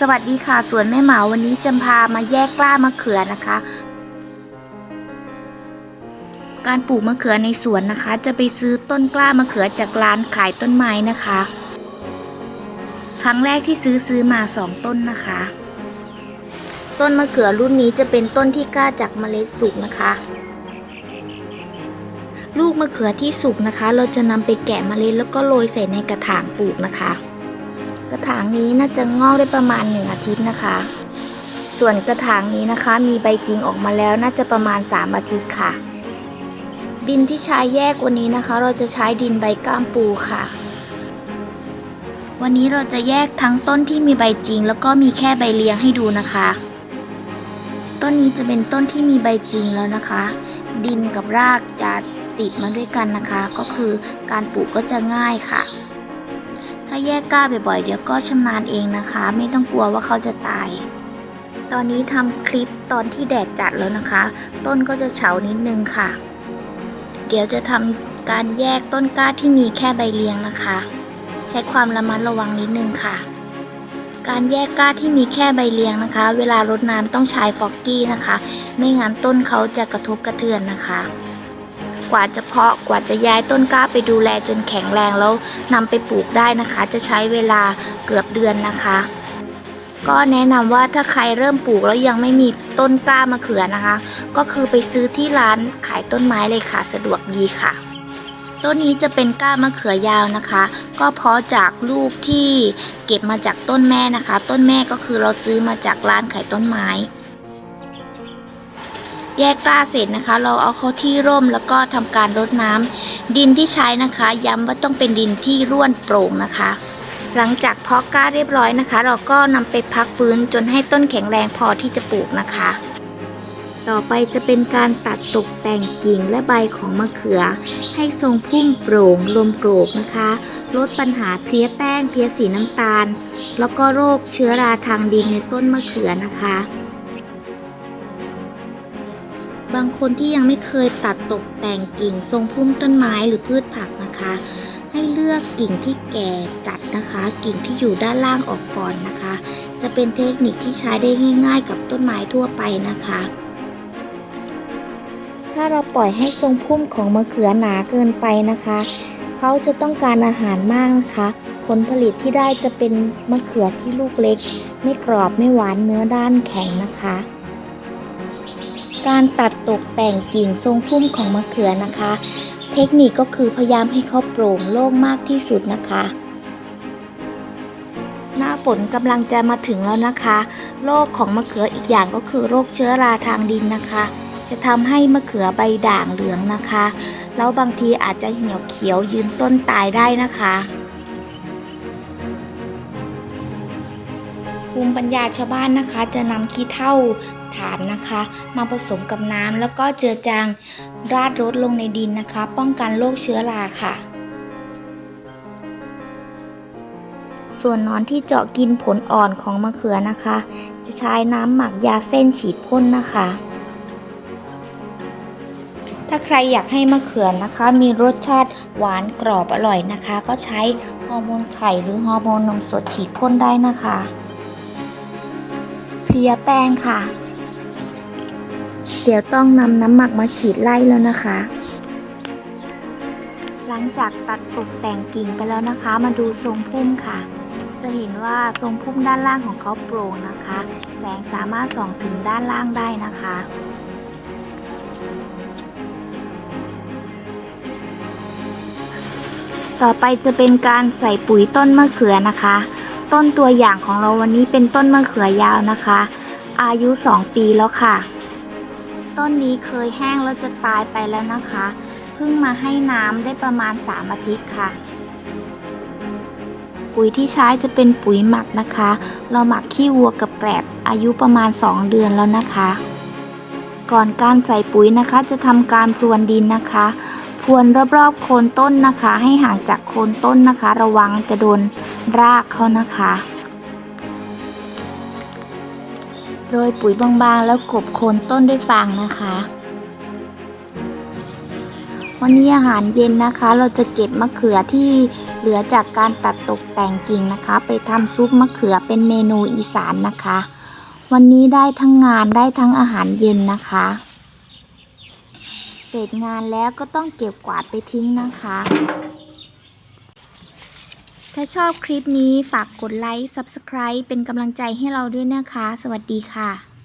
สวัสดีค่ะสวนแม่หมาวันนี้จะพามาแยกกล้ามะเขือนะคะ การปลูกมะเขือในสวนนะคะ จะไปซื้อต้นกล้ามะเขือจากร้านขายต้นไม้นะคะ ครั้งแรกที่ซื้อซื้อมาสองต้นนะคะ ต้นมะเขือรุ่นนี้จะเป็นต้นที่กล้าจากเมล็ดสุกนะคะ ลูกมะเขือที่สุกนะคะ เราจะนำไปแกะเมล็ดแล้วก็โรยใส่ในกระถางปลูกนะคะ กระถางนี้น่าจะงอกได้ประมาณ 1 อาทิตย์นะคะ ส่วนกระถางนี้นะคะ มีใบจริงออกมาแล้วน่าจะประมาณ 3 อาทิตย์ค่ะ ดินที่ใช้แยกวันนี้นะคะ เราจะใช้ดินใบก้ามปูค่ะ วันนี้เราจะแยกทั้งต้นที่มีใบจริง แล้วก็มีแค่ใบเลี้ยงให้ดูนะคะ ต้นนี้จะเป็นต้นที่มีใบจริงแล้วนะคะ ดินกับรากจะติดมาด้วยกันนะคะ ก็คือการปลูกก็จะง่ายค่ะาแยกก้าบ่อยๆ เดี๋ยวก็ชำนาญเองนะคะ ไม่ต้องกลัวว่าเขาจะตาย ตอนนี้ทำคลิปตอนที่แดดจัดแล้วนะคะ ต้นก็จะเฉานิดนึงค่ะ เดี๋ยวจะทำการแยกต้นกล้าที่มีแค่ใบเลี้ยงนะคะ ใช้ความระมัดระวังนิดนึงค่ะ การแยกก้าที่มีแค่ใบเลี้ยงนะคะ เวลารดน้ำต้องใช้ฟอกกี้นะคะ ไม่งั้นต้นเขาจะกระทบกระเทือนนะคะ กว่าจะเพาะกว่าจะย้ายต้นกล้าไปดูแลจนแข็งแรงแล้วนำไปปลูกได้นะคะ จะใช้เวลาเกือบเดือนนะคะ ก็แนะนำว่าถ้าใครเริ่มปลูกแล้วยังไม่มีต้นกล้ามะเขือนะคะ ก็คือไปซื้อที่ร้านขายต้นไม้เลยค่ะ สะดวกดีค่ะต้นนี้จะเป็นก้ามะเขือยาวนะคะ ก็เพาะจากลูกที่เก็บมาจากต้นแม่นะคะ ต้นแม่ก็คือเราซื้อมาจากร้านขายต้นไม้ แยกกล้าเสร็จนะคะ เราเอาเข้าที่ร่มแล้วก็ทำการรดน้ำดินที่ใช้นะคะ ย้ำว่าต้องเป็นดินที่ร่วนโปร่งนะคะ หลังจากเพาะกล้าเรียบร้อยนะคะ เราก็นำไปพักฟื้นจนให้ต้นแข็งแรงพอที่จะปลูกนะคะ ต่อไปจะเป็นการตัดตกแต่งกิ่งและใบของมะเขือ ให้ทรงพุ่มโปร่งลมโกรกนะคะ ลดปัญหาเพลี้ยแป้งเพลี้ยสีน้ำตาล แล้วก็โรคเชื้อราทางดินในต้นมะเขือนะคะ บางคนที่ยังไม่เคยตัดตกแต่งกิ่งทรงพุ่มต้นไม้หรือพืชผักนะคะ ให้เลือกกิ่งที่แก่จัดนะคะ กิ่งที่อยู่ด้านล่างออกก่อนนะคะ จะเป็นเทคนิคที่ใช้ได้ง่าย ๆ กับต้นไม้ทั่วไปนะคะ ถ้าเราปล่อยให้ทรงพุ่มของมะเขือหนาเกินไปนะคะเขาจะต้องการอาหารมากนะคะ ผลผลิตที่ได้จะเป็นมะเขือที่ลูกเล็ก ไม่กรอบไม่หวานเนื้อด้านแข็งนะคะ การตัดตกแต่งกิ่งทรงพุ่มของมะเขือนะคะ เทคนิคก็คือพยายามให้เขาโปร่งโล่งมากที่สุดนะคะ หน้าฝนกำลังจะมาถึงแล้วนะคะโรคของมะเขืออีกอย่างก็คือโรคเชื้อราทางดินนะคะ จะทำให้มะเขือใบด่างเหลืองนะคะ แล้วบางทีอาจจะเหี่ยวเขียวยืนต้นตายได้นะคะภูมิปัญญาชาวบ้านนะคะ จะนำขี้เถ้า ฐานนะคะ มาผสมกับน้ำแล้วก็เจือจางราดรดลงในดินนะคะ ป้องกันโรคเชื้อราค่ะ ส่วนนอนที่เจาะกินผลอ่อนของมะเขือนะคะ จะใช้น้ำหมักยาเส้นฉีดพ่นนะคะถ้าใครอยากให้มะเขือนะคะ มีรสชาติหวานกรอบอร่อยนะคะ ก็ใช้ฮอร์โมนไข่หรือฮอร์โมนนมสดฉีดพ่นได้นะคะ เพลียแป้งค่ะ เดี๋ยวต้องนำน้ำหมักมาฉีดไล่แล้วนะคะ หลังจากตัดตกแต่งกิ่งไปแล้วนะคะ มาดูทรงพุ่มค่ะ จะเห็นว่าทรงพุ่มด้านล่างของเขาโปร่งนะคะ แสงสามารถส่องถึงด้านล่างได้นะคะต่อไปจะเป็นการใส่ปุ๋ยต้นมะเขือนะคะ ต้นตัวอย่างของเราวันนี้เป็นต้นมะเขือยาวนะคะ อายุ 2 ปีแล้วค่ะ ต้นนี้เคยแห้งแล้วจะตายไปแล้วนะคะ เพิ่งมาให้น้ำได้ประมาณ 3 อาทิตย์ค่ะ ปุ๋ยที่ใช้จะเป็นปุ๋ยหมักนะคะ เราหมักขี้วัวกับแกลบอายุประมาณ 2 เดือนแล้วนะคะ ก่อนการใส่ปุ๋ยนะคะ จะทำการพรวนดินนะคะพรวนรอบๆโคนต้นนะคะ ให้ห่างจากโคนต้นนะคะ ระวังจะโดนรากเขานะคะ โรยปุ๋ยบางๆ แล้วกบโคนต้นด้วยฟางนะคะ วันนี้อาหารเย็นนะคะ เราจะเก็บมะเขือที่เหลือจากการตัดตกแต่งกิ่งนะคะ ไปทำซุปมะเขือเป็นเมนูอีสานนะคะ วันนี้ได้ทั้งงานได้ทั้งอาหารเย็นนะคะ เสร็จงานแล้วก็ต้องเก็บกวาดไปทิ้งนะคะ ถ้าชอบคลิปนี้ฝากกดไลค์ Subscribe เป็นกำลังใจให้เราด้วยนะคะ สวัสดีค่ะ